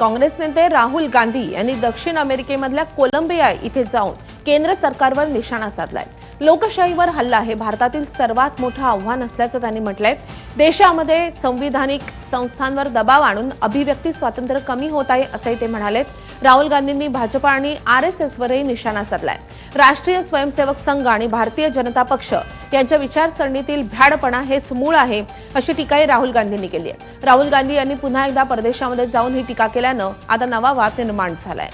काँग्रेस नेते राहुल गांधी यांनी दक्षिण अमेरिकेमधल्या कोलंबिया इथे जाऊन केंद्र सरकारवर निशाणा साधलाय. लोकशाहीवर हल्ला हे भारतातील सर्वात मोठं आव्हान असल्याचं त्यांनी म्हटलंय. देशामध्ये संविधानिक संस्थांवर दबाव आणून अभिव्यक्ती स्वातंत्र्य कमी होत आहे असंही ते म्हणालेत. राहुल गांधींनी भाजपा आणि आरएसएसवरही निशाणा साधलाय. राष्ट्रीय स्वयंसेवक संघ आणि भारतीय जनता पक्ष त्यांच्या विचारसरणीतील भ्याडपणा हेच मूळ आहे अशी टीकाही राहुल गांधींनी केली आहे राहुल गांधी यांनी पुन्हा एकदा परदेशामध्ये जाऊन ही टीका केल्यानं आता नवा वाद निर्माण झालाय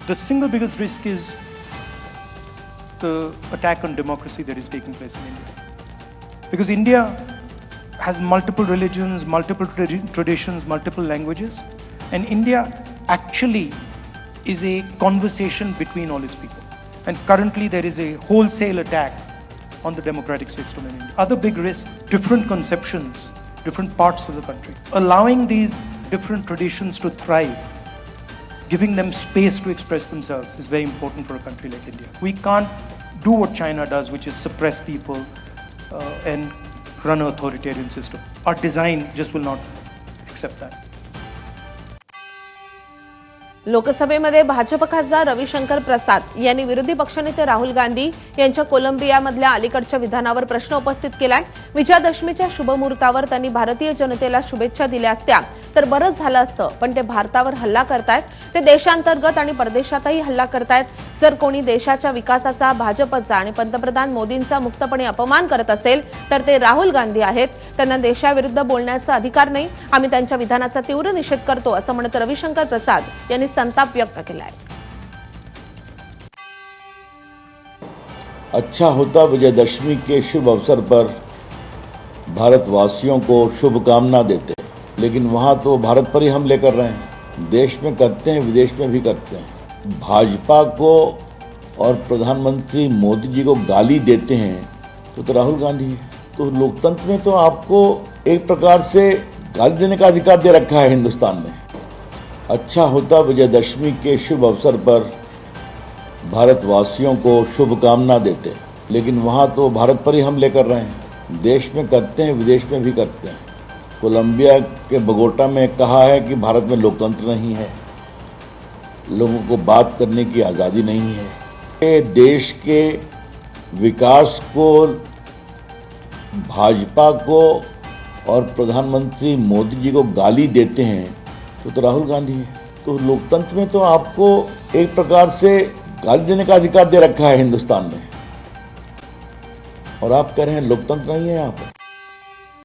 The single biggest risk is the attack on democracy that is taking place in India. Because India has multiple religions, multiple traditions, multiple languages, and India actually is a conversation between all its people. And currently there is a wholesale attack on the democratic system in India. Other big risk, different conceptions, different parts of the country. Allowing these different traditions to thrive giving them space to express themselves is very important for a country like India. We can't do what China does, which is suppress people uh, and run an authoritarian system. Our design just will not accept that. लोकसभेमध्ये भाजप खासदार रविशंकर प्रसाद यांनी विरोधी पक्षनेते राहुल गांधी यांच्या कोलंबियामधल्या अलीकडच्या विधानावर प्रश्न उपस्थित केलाय. विजयादशमीच्या शुभमुहूर्तावर त्यांनी भारतीय जनतेला शुभेच्छा दिल्या असत्या. तर बरंच झालं असतं पण ते भारतावर हल्ला करतायत. ते देशांतर्गत आणि परदेशातही हल्ला करतायत. जर कोणी देशाच्या विकासाचा भाजपचा आणि पंतप्रधान मोदींचा मुक्तपणे अपमान करत असेल तर ते राहुल गांधी आहेत. त्यांना देशाविरुद्ध बोलण्याचा अधिकार नाही. आम्ही त्यांच्या विधानाचा तीव्र निषेध करतो असं म्हणत रविशंकर प्रसाद यांनी संताप व्यक्त केलाय. अच्छा होता विजयदशमी के शुभ अवसर पर भारतवासियों को शुभकामना देते लेकिन वहां तो भारत पर ही हमले कर रहे हैं। देश में करते हैं विदेश में भी करते हैं। भाजपा को और प्रधानमंत्री मोदी जी को गाली देते हैं तो, तो राहुल गांधी तो लोकतंत्र में तो आपको एक प्रकार से गाली देने का अधिकार दे रखा है हिंदुस्तान में। अच्छा होता विजयदशमी के शुभ अवसर पर भारतवासियों को शुभकामना देते लेकिन वहाँ तो भारत पर ही हमले कर रहे हैं। देश में करते हैं विदेश में भी करते हैं। कोलंबिया के बगोटा में कहा है कि भारत में लोकतंत्र नहीं है। लोगों को बात करने की आज़ादी नहीं है। ये देश के विकास को भाजपा को और प्रधानमंत्री मोदी जी को गाली देते हैं तो, तो राहुल गांधी तो लोकतंत्र में तो आपको एक प्रकार से गाली देने का अधिकार दे रखा है हिंदुस्तान में। और आप कह रहे हैं लोकतंत्र नहीं है यहाँ पर।